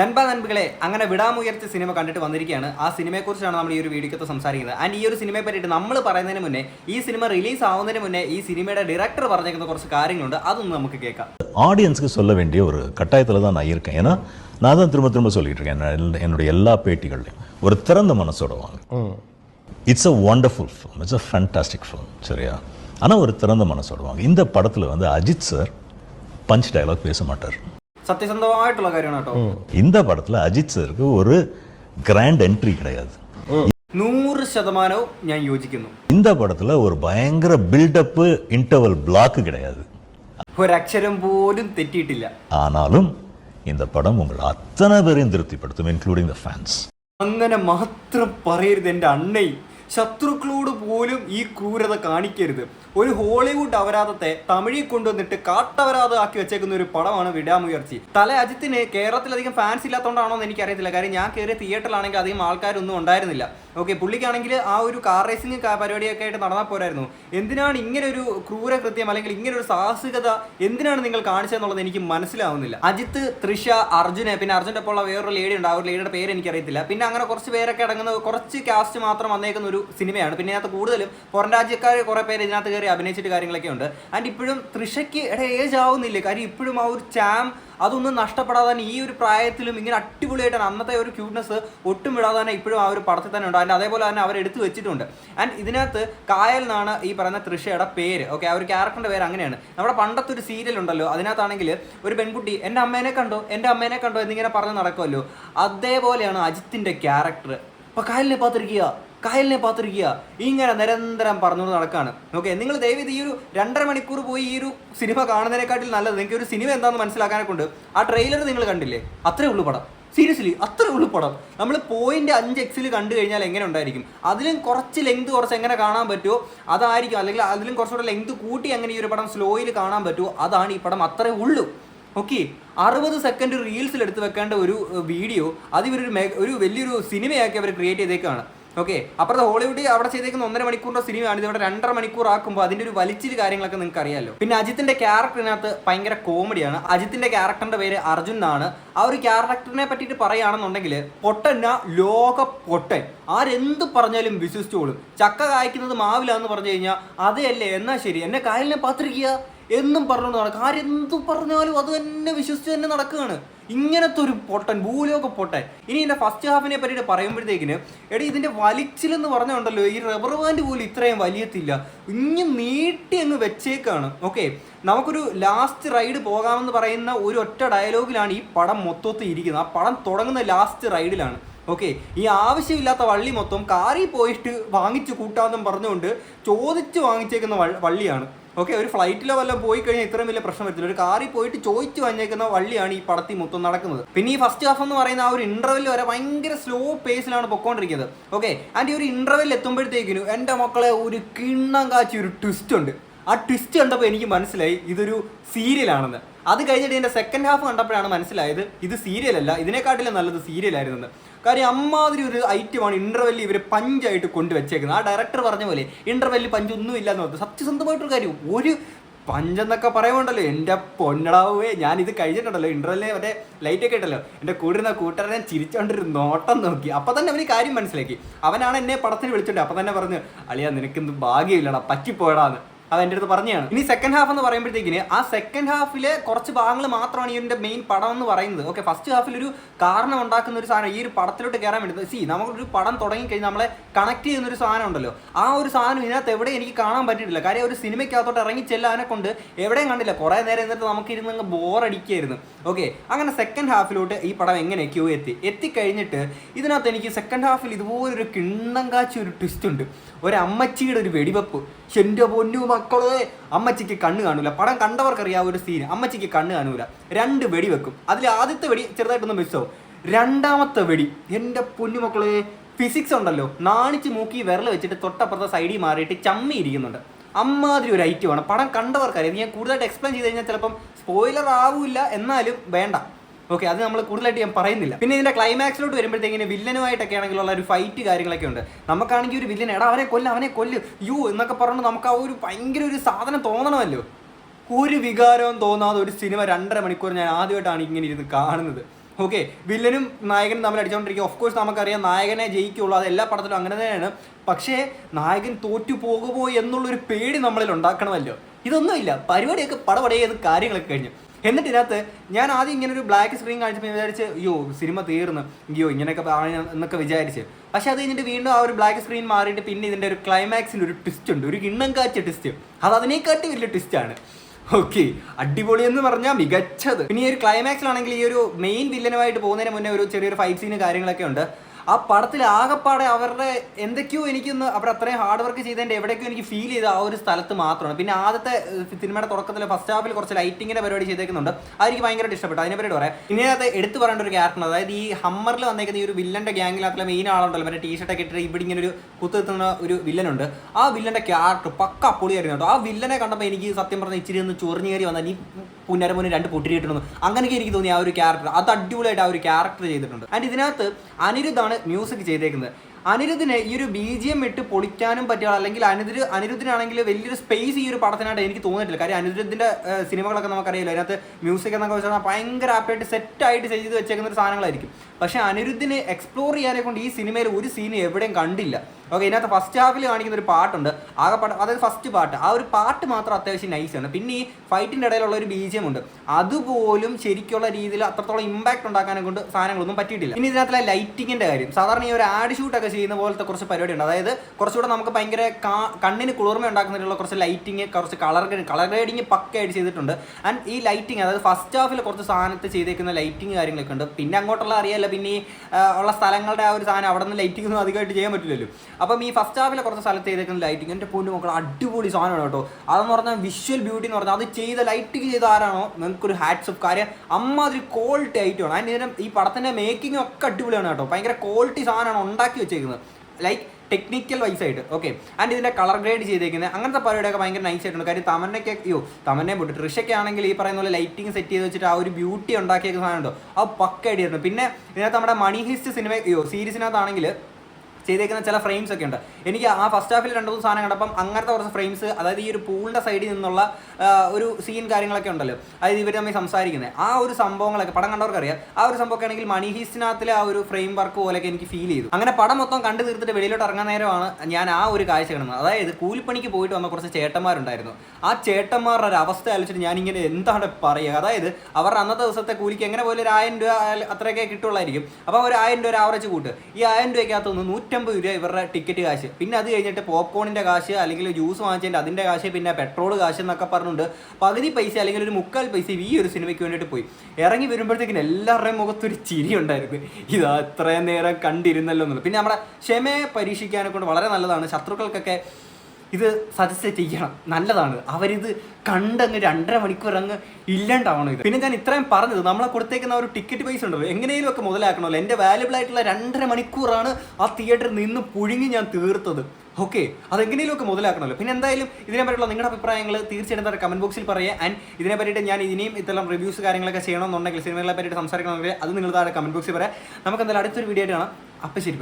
നൻപ നൻപുകളെ അങ്ങനെ വിടാമുയർച്ച സിനിമ കണ്ടിട്ട് വന്നിരിക്കുകയാണ് ആ സിനിമയെക്കുറിച്ചാണ് നമ്മൾ ഈ ഒരു വീഡിയോക്കത്ത് സംസാരിക്കുന്നത്. ആൻഡ് ഈ ഒരു സിനിമയെ പറ്റിയിട്ട് നമ്മൾ പറയുന്നതിന് മുന്നേ ഈ സിനിമ റിലീസ് ആവുന്നതിന് മുന്നേ ഈ സിനിമയുടെ ഡയറക്ടർ പറഞ്ഞിരിക്കുന്ന കുറച്ച് കാര്യങ്ങളുണ്ട്. അതൊന്ന് നമുക്ക് കേൾക്കാം. ஆடியன்ஸுக்கு சொல்ல வேண்டிய ஒரு கட்டாயத்தில் தான் நான் இருக்கேன் ஏன்னா நான் தான் திரும்ப திரும்ப சொல்லிட்டு இருக்கேன் என்னுடைய எல்லா பேட்டிகள்லையும் ஒரு திறந்த மனசோட வாங்க it's a wonderful film it's a fantastic film சரியா ஆனால் ஒரு திறந்த மனசோட வாங்க இந்த படத்தில் வந்து அஜித் சார் பஞ்ச் டயலாக் பேச மாட்டார் സത്യസന്ധമായിട്ടുള്ള കാര്യമാണ് കേട്ടോ இந்த படத்தில் அஜித் சாருக்கு ஒரு கிராண்ட் என்ட்ரி கிடையாது നൂറ് ശതമാനവും ഞാൻ യോജിക്കുന്നു இந்த படத்தில் ஒரு பயங்கர பில்டப்பு இன்டர்வல் பிளாக் கிடையாது ഒരക്ഷരം പോലും തെറ്റിയിട്ടില്ല ஆனாலும் இந்த படம் உங்கள் அத்தனை பேரையும் திருப்திப்படுத்தும் இன்க்ளூடிங் த ஃபேன்ஸ் അങ്ങനെ മാത്രം പറയരുത് എൻ്റെ അണ്ണൈ ശത്രുക്കളോട് പോലും ഈ ക്രൂരത കാണിക്കരുത്. ഒരു ഹോളിവുഡ് അപരാധത്തെ തമിഴിൽ കൊണ്ടുവന്നിട്ട് കാട്ടവരാധം ആക്കി വെച്ചേക്കുന്ന ഒരു പടമാണ് വിടാമുയർച്ചി. തല അജിത്തിന് കേരളത്തിലധികം ഫാൻസ് ഇല്ലാത്തതുകൊണ്ടാണോ എന്ന് എനിക്കറിയത്തില്ല. കാര്യം ഞാൻ കയറിയ തിയേറ്ററിലാണെങ്കിൽ അധികം ആൾക്കാരൊന്നും ഉണ്ടായിരുന്നില്ല. ഓക്കെ പുള്ളിക്കാണെങ്കിൽ ആ ഒരു കാർ റേസിംഗ് പരിപാടിയൊക്കെ ആയിട്ട് നടന്നാൽ പോരായിരുന്നു. എന്തിനാണ് ഇങ്ങനെ ഒരു ക്രൂരകൃത്യം അല്ലെങ്കിൽ ഇങ്ങനെ ഒരു സാഹസികത എന്തിനാണ് നിങ്ങൾ കാണിച്ചതെന്നുള്ളത് എനിക്ക് മനസ്സിലാവുന്നില്ല. അജിത്ത് തൃഷ അർജുന് പിന്നെ അർജുന്റെ ഒപ്പം വേറൊരു ലേഡി ഉണ്ട്. ആ ഒരു ലേഡിയുടെ പേര് എനിക്കറിയത്തില്ല. പിന്നെ അങ്ങനെ കുറച്ച് പേരൊക്കെ അടങ്ങുന്ന കുറച്ച് കാസ്റ്റ് മാത്രം വന്നേക്കുന്ന ഒരു സിനിമയാണ്. പിന്നെ ഇതിനകത്ത് കൂടുതലും പുറം രാജ്യക്കാർ കുറെ പേര് ഇതിനകത്ത് കയറി അഭിനയിച്ചിട്ട് കാര്യങ്ങളൊക്കെ ഉണ്ട്. ആൻഡ് ഇപ്പോഴും തൃഷയ്ക്ക് ഇട ഏജ് ആവുന്നില്ല? കാര്യം ഇപ്പോഴും ആ ഒരു ചാം അതൊന്നും നഷ്ടപ്പെടാതെ തന്നെ ഈ ഒരു പ്രായത്തിലും ഇങ്ങനെ അടിപൊളിയായിട്ടാണ് അന്നത്തെ ഒരു ക്യൂട്ട്നെസ് ഒട്ടും വിടാതെ തന്നെ ഇപ്പോഴും ആ ഒരു പടത്തിൽ തന്നെ ഉണ്ട്. അതിന്റെ അതേപോലെ തന്നെ അവർ എടുത്തു വെച്ചിട്ടുണ്ട്. ആൻഡ് ഇതിനകത്ത് കായൽ എന്നാണ് ഈ പറയുന്ന തൃഷയുടെ പേര്. ഓക്കെ ആ ഒരു ക്യാരക്ടറിന്റെ പേര് അങ്ങനെയാണ്. നമ്മുടെ പണ്ടത്തെ ഒരു സീരിയൽ ഉണ്ടല്ലോ അതിനകത്താണെങ്കിൽ ഒരു പെൺകുട്ടി എന്റെ അമ്മേനെ കണ്ടോ? എന്റെ അമ്മേനെ കണ്ടോ? എന്നിങ്ങനെ പറഞ്ഞ് നടക്കുമല്ലോ അതേപോലെയാണ് അജിത്തിന്റെ ക്യാരക്ടർ അപ്പോൾ കായലിനെ പാത്തിരിക്കുക. കായലിനെ പാത്തിരിക്കുക. ഇങ്ങനെ നിരന്തരം പറഞ്ഞുകൊണ്ട് നടക്കാണ്. ഓക്കെ നിങ്ങൾ ദയവീത് ഈ ഒരു രണ്ടര മണിക്കൂർ പോയി ഈ ഒരു സിനിമ കാണുന്നതിനെക്കാട്ടിൽ നല്ലത് നിങ്ങൾക്ക് ഒരു സിനിമ എന്താണെന്ന് മനസ്സിലാക്കാനൊക്കെ ഉണ്ട്. ആ ട്രെയിലർ നിങ്ങൾ കണ്ടില്ലേ? അത്രേ ഉള്ളൂ പടം. സീരിയസ്ലി അത്രേ ഉള്ളൂ പടം. നമ്മൾ പോയിന്റ് അഞ്ച് എക്സിൽ കണ്ടു കഴിഞ്ഞാൽ എങ്ങനെ ഉണ്ടായിരിക്കും? അതിലും കുറച്ച് ലെങ്ത് കുറച്ച് എങ്ങനെ കാണാൻ പറ്റുമോ? അതായിരിക്കും. അല്ലെങ്കിൽ അതിലും കുറച്ചുകൂടെ ലെങ്ത് കൂട്ടി അങ്ങനെ ഈ ഒരു പടം സ്ലോയിൽ കാണാൻ പറ്റുമോ? അതാണ് ഈ പടം അത്രേ ഉള്ളൂ. ഓക്കെ അറുപത് സെക്കൻഡ് റീൽസിൽ എടുത്ത് വെക്കേണ്ട ഒരു വീഡിയോ അത് ഇവരൊരു ഒരു വലിയൊരു സിനിമയാക്കി അവർ ക്രിയേറ്റ് ചെയ്തേക്കാണ്. ഓക്കെ അപ്പുറത്തെ ഹോളിവുഡ് അവിടെ ചെയ്തേക്കുന്ന ഒന്നര മണിക്കൂറിന്റെ സിനിമയാണ്. ഇതിവിടെ രണ്ടര മണിക്കൂർ ആക്കുമ്പോൾ അതിന്റെ ഒരു വലിച്ചിരി കാര്യങ്ങളൊക്കെ നിങ്ങൾക്ക് അറിയാമല്ലോ പിന്നെ അജിത്തിന്റെ ക്യാരക്ടറിനകത്ത് ഭയങ്കര കോമഡിയാണ് അജിത്തിന്റെ ക്യാരക്ടറിന്റെ പേര് അർജുൻ എന്നാണ്. ആ ഒരു ക്യാരക്ടറിനെ പറ്റിയിട്ട് പറയുകയാണെന്നുണ്ടെങ്കിൽ പൊട്ടന്ന ലോക പൊട്ടൻ. ആരെന്ത് പറഞ്ഞാലും വിശ്വസിച്ചോളും. ചക്ക കായ്ക്കുന്നത് മാവിലാന്ന് പറഞ്ഞു കഴിഞ്ഞാൽ അതെയല്ലേ എന്നാ ശരി. എന്നെ കായലിനെ പാത്തിരിക്കുക? എന്നും പറഞ്ഞുകൊണ്ട് നടക്കും ആരെന്തു പറഞ്ഞാലും അത് തന്നെ വിശ്വസിച്ച് തന്നെ നടക്കുകയാണ്. ഇങ്ങനത്തെ ഒരു പൊട്ടൻ ഭൂലോക പൊട്ടൻ. ഇനി ഇതിന്റെ ഫസ്റ്റ് ഹാഫിനെ പറ്റിയിട്ട് പറയുമ്പോഴത്തേക്കിന് എടി ഇതിന്റെ വലിച്ചിലെന്ന് പറഞ്ഞുണ്ടല്ലോ ഈ റബ്ബർ ബാൻഡ് പോലും ഇത്രയും വലിയത്തില്ല. ഇങ്ങനെ നീട്ടി അങ്ങ് വെച്ചേക്കാണ്. ഓക്കെ നമുക്കൊരു ലാസ്റ്റ് റൈഡ് പോകാമെന്ന് പറയുന്ന ഒരു ഒറ്റ ഡയലോഗിലാണ് ഈ പടം മൊത്തത്തിൽ ഇരിക്കുന്നത്. ആ പടം തുടങ്ങുന്ന ലാസ്റ്റ് റൈഡിലാണ് ഓക്കെ ഈ ആവശ്യമില്ലാത്ത വള്ളി മൊത്തം കാറി പോയിട്ട് വാങ്ങിച്ചു കൂട്ടാമെന്നും പറഞ്ഞുകൊണ്ട് ചോദിച്ച് വാങ്ങിച്ചേക്കുന്ന വള്ളിയാണ്. ഓക്കെ ഒരു ഫ്ലൈറ്റിലോ വല്ലതും പോയി കഴിഞ്ഞാൽ ഇത്രയും വലിയ പ്രശ്നം വരത്തില്ല. ഒരു കാറിൽ പോയിട്ട് ചോദിച്ചു വന്നേക്കുന്ന വള്ളിയാണ് ഈ പടത്തിൽ മൊത്തം നടക്കുന്നത്. പിന്നെ ഈ ഫസ്റ്റ് ഹാഫ് എന്ന് പറയുന്ന ആ ഒരു ഇന്റർവെൽ വരെ ഭയങ്കര സ്ലോ പേസിലാണ് പൊക്കോണ്ടിരിക്കുന്നത്. ഓക്കെ ആൻഡ് ഈ ഒരു ഇന്റർവെൽ എത്തുമ്പോഴത്തേക്കിനും എന്റെ മക്കളെ ഒരു കിണ്ണം കാച്ചി ഒരു ട്വിസ്റ്റ് ഉണ്ട്. ആ ട്വിസ്റ്റ് കണ്ടപ്പോൾ എനിക്ക് മനസ്സിലായി ഇതൊരു സീരിയലാണെന്ന് അത് കഴിഞ്ഞിട്ട് ഇതിന്റെ സെക്കൻഡ് ഹാഫ് കണ്ടപ്പോഴാണ് മനസ്സിലായത് ഇത് സീരിയൽ അല്ല. ഇതിനെക്കാട്ടിലും നല്ലത് സീരിയലായിരുന്നു കാര്യം അമ്മാതിരി ഒരു ഐറ്റമാണ് ഇന്റർവെല്ലിൽ ഇവർ പഞ്ചായിട്ട് കൊണ്ടുവച്ചേക്കുന്നത്. ആ ഡയറക്ടർ പറഞ്ഞ പോലെ ഇന്റർവെല്ലിൽ പഞ്ചൊന്നും ഇല്ല എന്ന് പറഞ്ഞു സത്യസന്ധമായിട്ടൊരു കാര്യം. ഒരു പഞ്ചെന്നൊക്കെ പറയുമ്പോണ്ടല്ലോ എന്റെ പൊന്നടാവേ ഞാൻ ഇത് കഴിഞ്ഞിട്ടുണ്ടല്ലോ. ഇന്റർവെല്ലിൽ മറ്റേ ലൈറ്റ് ഒക്കെ ഇട്ടല്ലോ. എന്റെ കൂടിരുന്ന കൂട്ടുകാരനെ ചിരിച്ചോണ്ടൊരു നോട്ടം നോക്കി. അപ്പൊ തന്നെ അവന് കാര്യം മനസ്സിലാക്കി. അവനാണ് എന്നെ പടത്തിന് വിളിച്ചോണ്ട് അപ്പൊ തന്നെ പറഞ്ഞു അളിയാ നിനക്കിന്ന് ഭാഗ്യമില്ലടാ പറ്റിപ്പോയടാന്ന്. അത് എന്റെ അടുത്ത് പറഞ്ഞാണ്. ഇനി സെക്കൻഡ് ഹാഫ് എന്ന് പറയുമ്പോഴത്തേക്കിന് ആ സെക്കൻഡ് ഹാഫിലെ കുറച്ച് ഭാഗങ്ങൾ മാത്രമാണ് ഇതിന്റെ മെയിൻ പടം എന്ന് പറയുന്നത്. ഓക്കെ ഫസ്റ്റ് ഹാഫിൽ ഒരു കാരണം ഉണ്ടാക്കുന്ന ഒരു സാധനം ഈ ഒരു പടത്തിലോട്ട് കയറാൻ വേണ്ടി. സി നമുക്കൊരു പടം തുടങ്ങി കഴിഞ്ഞാൽ നമ്മളെ കണക്ട് ചെയ്യുന്ന ഒരു സാധനം ഉണ്ടല്ലോ. ആ ഒരു സാധനം ഇതിനകത്ത് എവിടെ എനിക്ക് കാണാൻ പറ്റിയിട്ടില്ല. കാര്യം ഒരു സിനിമയ്ക്കകത്തോട്ട് ഇറങ്ങി ചെല്ലാനെ കൊണ്ട് എവിടെയും കണ്ടില്ല. കുറേ നേരം എന്നിട്ട് നമുക്ക് ഇരുന്ന് അങ്ങ് ബോറടിക്കായിരുന്നു ഓക്കെ അങ്ങനെ സെക്കൻഡ് ഹാഫിലോട്ട് ഈ പടം എങ്ങനെ ക്യൂ എത്തി? എത്തിക്കഴിഞ്ഞിട്ട് ഇതിനകത്ത് എനിക്ക് സെക്കൻഡ് ഹാഫിൽ ഇതുപോലൊരു കിണ്ണം കാച്ചി ഒരു ട്വിസ്റ്റ് ഉണ്ട്. ഒരു അമ്മച്ചിയുടെ ഒരു വെടിവെപ്പ്. എന്റെ പൊന്നു മക്കളെ അമ്മച്ചിക്ക് കണ്ണ് കാണൂല. പടം കണ്ടവർക്കറിയാം ഒരു സീൻ അമ്മച്ചിക്ക് കണ്ണ് കാണൂല. രണ്ട് വെടി വെക്കും. അതിൽ ആദ്യത്തെ വെടി ചെറുതായിട്ടൊന്ന് മിസ്സാവും രണ്ടാമത്തെ വെടി എന്റെ പൊന്നു മക്കളെ ഫിസിക്സ് ഉണ്ടല്ലോ. നാണിച്ച് മൂക്കി വിരൽ വെച്ചിട്ട് തൊട്ടപ്പുറത്തെ സൈഡിൽ മാറിയിട്ട് ചമ്മി ഇരിക്കുന്നുണ്ട്. അമ്മാതിരി ഒരു ഐറ്റം ആണ്. പടം കണ്ടവർക്കറിയാം. ഞാൻ കൂടുതലായിട്ട് എക്സ്പ്ലെയിൻ ചെയ്ത് കഴിഞ്ഞാൽ ചിലപ്പം സ്പോയിലർ ആവില്ല. എന്നാലും വേണ്ട. ഓക്കെ അത് നമ്മൾ കൂടുതലായിട്ട് ഞാൻ പറയുന്നില്ല. പിന്നെ ഇതിന്റെ ക്ലൈമാക്സിലോട്ട് വരുമ്പോഴത്തേക്കിന് വില്ലനുമായിട്ടൊക്കെ ആണെങ്കിലുള്ള ഒരു ഫൈറ്റ് കാര്യങ്ങളൊക്കെ ഉണ്ട്. നമുക്കാണെങ്കിൽ ഒരു വില്ലൻ എടാ അവനെ കൊല്ല് അവനെ കൊല്ല്. യു എന്നൊക്കെ പറഞ്ഞു നമുക്ക് ആ ഒരു ഭയങ്കര ഒരു സാധനം തോന്നണമല്ലോ. ഒരു വികാരവും തോന്നാതെ ഒരു സിനിമ രണ്ടര മണിക്കൂർ ഞാൻ ആദ്യമായിട്ടാണ് ഇങ്ങനെ ഇരുന്ന് കാണുന്നത്. ഓക്കെ വില്ലനും നായകനും തമ്മിൽ അടിച്ചുകൊണ്ടിരിക്കും ഓഫ് കോഴ്സ് നമുക്കറിയാം നായകനെ ജയിക്കുള്ളൂ അത് എല്ലാ പടത്തിലും അങ്ങനെ തന്നെയാണ്. പക്ഷേ നായകൻ തോറ്റു പോകുമോ എന്നുള്ളൊരു പേടി നമ്മളിൽ ഉണ്ടാക്കണമല്ലോ. ഇതൊന്നുമില്ല. പരിപാടിയൊക്കെ പടപടയെ ചെയ്ത് കാര്യങ്ങളൊക്കെ കഴിഞ്ഞു. എന്നിട്ട് ഇതിനകത്ത് ഞാൻ ആദ്യം ഇങ്ങനെ ഒരു ബ്ലാക്ക് സ്ക്രീൻ കാണിച്ചപ്പോൾ വിചാരിച്ച് അയ്യോ സിനിമ തീർന്നു. അയ്യോ ഇങ്ങനെയൊക്കെ എന്നൊക്കെ വിചാരിച്ച്. പക്ഷെ അത് കഴിഞ്ഞിട്ട് വീണ്ടും ആ ഒരു ബ്ലാക്ക് സ്ക്രീൻ മാറിയിട്ട് പിന്നെ ഇതിന്റെ ഒരു ക്ലൈമാക്സിൽ ഒരു ട്വിസ്റ്റ് ഉണ്ട്. ഒരു കിണ്ണം കാച്ച ട്വിസ്റ്റ് അത് അതിനേക്കാട്ടി വലിയ ട്വിസ്റ്റാണ് ഓക്കെ അടിപൊളി എന്ന് പറഞ്ഞാൽ മികച്ചത്. പിന്നെ ഈ ഒരു ക്ലൈമാക്സിലാണെങ്കിൽ ഈ ഒരു മെയിൻ വില്ലനുമായിട്ട് പോകുന്നതിന് മുന്നേ ഒരു ചെറിയൊരു ഫൈറ്റ് സീന് കാര്യങ്ങളൊക്കെ ഉണ്ട്. ആ പടത്തിൽ ആകെപ്പാടെ അവരുടെ എന്തൊക്കെയോ എനിക്കൊന്ന് അവർ അത്രയും ഹാർഡ് വർക്ക് ചെയ്തതിന്റെ എവിടേക്കോ എനിക്ക് ഫീൽ ചെയ്ത ആ ഒരു സ്ഥലത്ത് മാത്രമാണ്. പിന്നെ ആദ്യത്തെ സിനിമയുടെ തുടക്കത്തിൽ ഫസ്റ്റ് ഹാഫിൽ കുറച്ച് ലൈറ്റിങ്ങിന്റെ പരിപാടി ചെയ്തേക്കുന്നുണ്ട്. അതെനിക്ക് ഭയങ്കരമായിട്ട് ഇഷ്ടപ്പെട്ടു. അതിനെ പറ്റി പറയാം. ഇതിനകത്ത് എടുത്തു പറയേണ്ട ഒരു ക്യാരക്ടർ അതായത് ഈ ഹമ്മറിൽ വന്നേക്കുന്ന ഈ ഒരു വില്ലന്റെ ഗ്യാങ്ങിനകത്തുള്ള മെയിൻ ആളുണ്ടല്ലോ. മറ്റേ ടീഷർട്ടൊക്കെ ഇട്ടിട്ട് ഇവിടെ ഇങ്ങനെ ഒരു കുത്തുന്ന ഒരു വില്ലനുണ്ട് ആ വില്ലന്റെ ക്യാരക്ടർ പക്ക പൊളിയായിരുന്നു കേട്ടോ. ആ വില്ലനെ കണ്ടപ്പോൾ എനിക്ക് സത്യം പറഞ്ഞാൽ ഇച്ചിരി ഒന്ന് ചൊറിഞ്ഞേറി വന്നാൽ ഈ പുന്നരമുന്ന് രണ്ട് പൊട്ടി കിട്ടണമെന്ന്. അങ്ങനെയൊക്കെ എനിക്ക് തോന്നി ആ ഒരു ക്യാരക്ടർ അത് അടിപൊളിയായിട്ട് ആ ഒരു ക്യാരക്ടർ ചെയ്തിട്ടുണ്ട്. ആൻഡ് ഇതിനകത്ത് അനിരുദ്ധാണ് മ്യൂസിക് ചെയ്തേക്കുന്നത്. അനിരുദ്ധിനെ ഈ ഒരു ബി ജി എം ഇട്ട് പൊളിക്കാനും പറ്റിയ അല്ലെങ്കിൽ അനിരുദ്ധ് അനിരുദ്ധിനാണെങ്കിൽ വലിയൊരു സ്പേസ് ഈ ഒരു പടത്തിനായിട്ട് എനിക്ക് തോന്നിയിട്ടില്ല. കാര്യം അനിരുദ്ധിന്റെ സിനിമകളൊക്കെ നമുക്കറിയില്ല അതിനകത്ത് മ്യൂസിക് എന്നൊക്കെ വെച്ചാൽ ഭയങ്കര ആപ്പായിട്ട് സെറ്റായിട്ട് ചെയ്ത് വെച്ചേക്കുന്ന ഒരു സാധനങ്ങളായിരിക്കും. പക്ഷെ അനിരുദ്ധിനെ എക്സ്പ്ലോർ ചെയ്യാനെ കൊണ്ട് ഈ സിനിമയിൽ ഒരു സീൻ എവിടെയും കണ്ടില്ല. ഓക്കെ ഇതിനകത്ത് ഫസ്റ്റ് ഹാഫിൽ കാണിക്കുന്ന ഒരു പാട്ടുണ്ട്. ആകെ പാട്ട് അതായത് ഫസ്റ്റ് പാട്ട്. ആ ഒരു പാട്ട് മാത്രം അത്യാവശ്യം നൈസാണ് പിന്നെ ഈ ഫൈറ്റിന്റെ ഇടയിലുള്ള ഒരു ബീജം ഉണ്ട്. അതുപോലും ശരിക്കുള്ള രീതിയിൽ അത്രത്തോളം ഇമ്പാക്ട് ഉണ്ടാക്കാനെ കൊണ്ട് സാധനങ്ങളൊന്നും പറ്റിയിട്ടില്ല. ഇനി ഇതിനകത്തുള്ള ലൈറ്റിങ്ങിന്റെ കാര്യം. സാധാരണ ഈ ഒരു ആഡ് ഷൂട്ടൊക്കെ ചെയ്യുന്ന പോലത്തെ കുറച്ച് പരിപാടിയുണ്ട്. അതായത് കുറച്ചുകൂടെ നമുക്ക് ഭയങ്കര കണ്ണിന് കുളിർമ ഉണ്ടാക്കുന്നതിനുള്ള കുറച്ച് ലൈറ്റിങ് കുറച്ച് കളർ കളർ ഗ്രേഡിങ് പക്കയായിട്ട് ചെയ്തിട്ടുണ്ട്. ആൻഡ് ഈ ലൈറ്റിംഗ് അതായത് ഫസ്റ്റ് ഹാഫിൽ കുറച്ച് സാധനത്ത് ചെയ്തേക്കുന്ന ലൈറ്റിംഗ് കാര്യങ്ങളൊക്കെ ഉണ്ട്. പിന്നെ അങ്ങോട്ടുള്ള അറിയാമല്ലോ പിന്നെ ഈ ഉള്ള സ്ഥലങ്ങളുടെ ആ ഒരു സാധനം അവിടെ നിന്ന് ലൈറ്റിംഗ് ഒന്നും അധികമായിട്ട് ചെയ്യാൻ പറ്റില്ലല്ലോ. അപ്പം ഈ ഫസ്റ്റ് ഹാഫിലെ കുറച്ച് സ്ഥലത്ത് ചെയ്തേക്കുന്ന ലൈറ്റിംഗ് എന്റെ പോലും മക്കൾ അടിപൊളി സാധനമാണ് കേട്ടോ. അതെന്ന് പറഞ്ഞാൽ വിഷ്വൽ ബ്യൂട്ടി എന്ന് പറഞ്ഞാൽ അത് ചെയ്ത ലൈറ്റിംഗ് ചെയ്ത ആരാണോ? നിങ്ങൾക്കൊരു ഓഫ് കാര്യം. അമ്മാതിരി ക്വാളിറ്റി ആയിട്ടാണ് അതിന് നേരം ഈ പടത്തിന്റെ മേക്കിംഗ് ഒക്കെ അടിപൊളിയാണ് കേട്ടോ. ഭയങ്കര ക്വാളിറ്റി സാധനമാണ് ഉണ്ടാക്കി വെച്ചേക്കുന്നത്. ലൈക്ക് ടെക്നിക്കൽ വൈസ് ആയിട്ട്. ഓക്കെ ആൻഡ് ഇതിന്റെ കളർ ഗ്രേഡ് ചെയ്തേക്കുന്നത്. അങ്ങനത്തെ പരിപാടിയൊക്കെ ഭയങ്കര നൈസ് ആയിട്ടുണ്ട്. കാര്യം തമന്നയ്ക്ക് അയ്യോ തമന്നെ പോയിട്ട് ട്രിഷയ്ക്ക് ആണെങ്കിൽ ഈ പറയുന്ന പോലെ ലൈറ്റിംഗ് സെറ്റ് ചെയ്ത് വെച്ചിട്ട് ആ ഒരു ബ്യൂട്ടി ഉണ്ടാക്കിയേക്കുന്ന സാധനം ഉണ്ടോ? ആ പക്ക ആയിട്ടായിരുന്നു പിന്നെ ഇതിനകത്ത് നമ്മുടെ മണി ഹിസ്റ്റ് സിനിമ അയ്യോ സീരീസിനകത്താണെങ്കിൽ ചെയ്തേക്കുന്ന ചില ഫ്രെയിംസ് ഒക്കെ ഉണ്ട്. എനിക്ക് ആ ഫസ്റ്റ് ഹാഫിൽ രണ്ട് മൂന്ന് സാധനം കണ്ടപ്പം അങ്ങനത്തെ കുറച്ച് ഫ്രെയിംസ് അതായത് ഈ ഒരു പൂളിന്റെ സൈഡിൽ നിന്നുള്ള ഒരു സീൻ കാര്യങ്ങളൊക്കെ ഉണ്ടല്ലോ. അതായത് ഇവർ തമ്മിൽ സംസാരിക്കുന്നത് ആ ഒരു സംഭവങ്ങളൊക്കെ പടം കണ്ടവർക്ക് അറിയാം ആ ഒരു സംഭവമൊക്കെ ആണെങ്കിൽ മണി ഹീസ്റ്റിനകത്തിലെ ആ ഒരു ഫ്രെയിം വർക്ക് പോലെയൊക്കെ എനിക്ക് ഫീൽ ചെയ്തു. അങ്ങനെ പടം മൊത്തം കണ്ടു തീർത്തിട്ട് വെളിയിലോട്ട് ഇറങ്ങാൻ നേരമാണ് ഞാൻ ആ ഒരു കാഴ്ച കാണുന്നത് അതായത് കൂലിപ്പണിക്ക് പോയിട്ട് വന്ന കുറച്ച് ചേട്ടന്മാരുണ്ടായിരുന്നു. ആ ചേട്ടന്മാരുടെ ഒരു അവസ്ഥ ആലോചിച്ചിട്ട് ഞാനിങ്ങനെ എന്താണ് പറയുക? അതായത് അവരുടെ അന്നത്തെ ദിവസത്തെ കൂലിക്ക് എങ്ങനെ പോലെ ഒരു ആയിരം രൂപ അത്രയൊക്കെ കിട്ടുള്ളായിരിക്കും. അപ്പോൾ ഒരു ആയിരം രൂപ ഒരു ആവറേജ് കൂട്ട്. ഈ ആയിരം രൂപയ്ക്കകത്ത് നിന്ന് നൂറ്റമ്പത് രൂപ ഇവരുടെ ടിക്കറ്റ് കാശ്. പിന്നെ അത് കഴിഞ്ഞിട്ട് പോപ്കോണിന്റെ കാശ് അല്ലെങ്കിൽ ജ്യൂസ് വാങ്ങിച്ചതിന്റെ അതിന്റെ കാശ് പിന്നെ പെട്രോൾ കാശ് എന്നൊക്കെ പറഞ്ഞുകൊണ്ട് പകുതി പൈസ അല്ലെങ്കിൽ ഒരു മുക്കാൽ പൈസ ഈ ഒരു സിനിമയ്ക്ക് വേണ്ടിയിട്ട് പോയി. ഇറങ്ങി വരുമ്പോഴത്തേക്കിന് എല്ലാവരുടെയും മുഖത്തൊരു ചിരി ഉണ്ടായിരുന്നു. ഇത് അത്രയും നേരം കണ്ടിരുന്നല്ലോ എന്നുള്ളത്. പിന്നെ നമ്മുടെ ക്ഷമയെ പരീക്ഷിക്കാനെ കൊണ്ട് വളരെ നല്ലതാണ്. ശത്രുക്കൾക്കൊക്കെ ഇത് സജസ്റ്റ് ചെയ്യണം. നല്ലതാണ്. അവരിത് കണ്ടങ്ങ് രണ്ടര മണിക്കൂർ അങ്ങ് ഇല്ലാണ്ടാവണം ഇത്. പിന്നെ ഞാൻ ഇത്രയും പറഞ്ഞത് നമ്മളെ കൊടുത്തേക്കുന്ന ഒരു ടിക്കറ്റ് പൈസ ഉണ്ടല്ലോ. എങ്ങനെയും ഒക്കെ മുതലാക്കണമല്ലോ. എന്റെ വാല്യബിൾ ആയിട്ടുള്ള രണ്ടര മണിക്കൂറാണ് ആ തിയേറ്ററിൽ നിന്ന് പുഴുങ്ങി ഞാൻ തീർത്തത്. ഓക്കെ അതെങ്ങനെയും ഒക്കെ മുതലാക്കണമല്ലോ. പിന്നെ എന്തായാലും ഇതിനെ പറ്റിയുള്ള നിങ്ങളുടെ അഭിപ്രായങ്ങൾ തീർച്ചയായിട്ടും എന്താ കമന്റ് ബോക്സിൽ പറയുക ആൻഡ് ഇതിനെ പറ്റിയിട്ട് ഞാൻ ഇനിയും ഇത്തരം റിവ്യൂസ് കാര്യങ്ങളൊക്കെ ചെയ്യണമെന്നുണ്ടെങ്കിൽ സിനിമകളെ പറ്റിയിട്ട് സംസാരിക്കണമെങ്കിൽ അത് നിങ്ങൾ താഴെ കമന്റ് ബോക്സിൽ പറയാം. നമുക്ക് എന്തായാലും അടുത്തൊരു വീഡിയോ ആയിട്ട് കാണാം. അപ്പം ശരി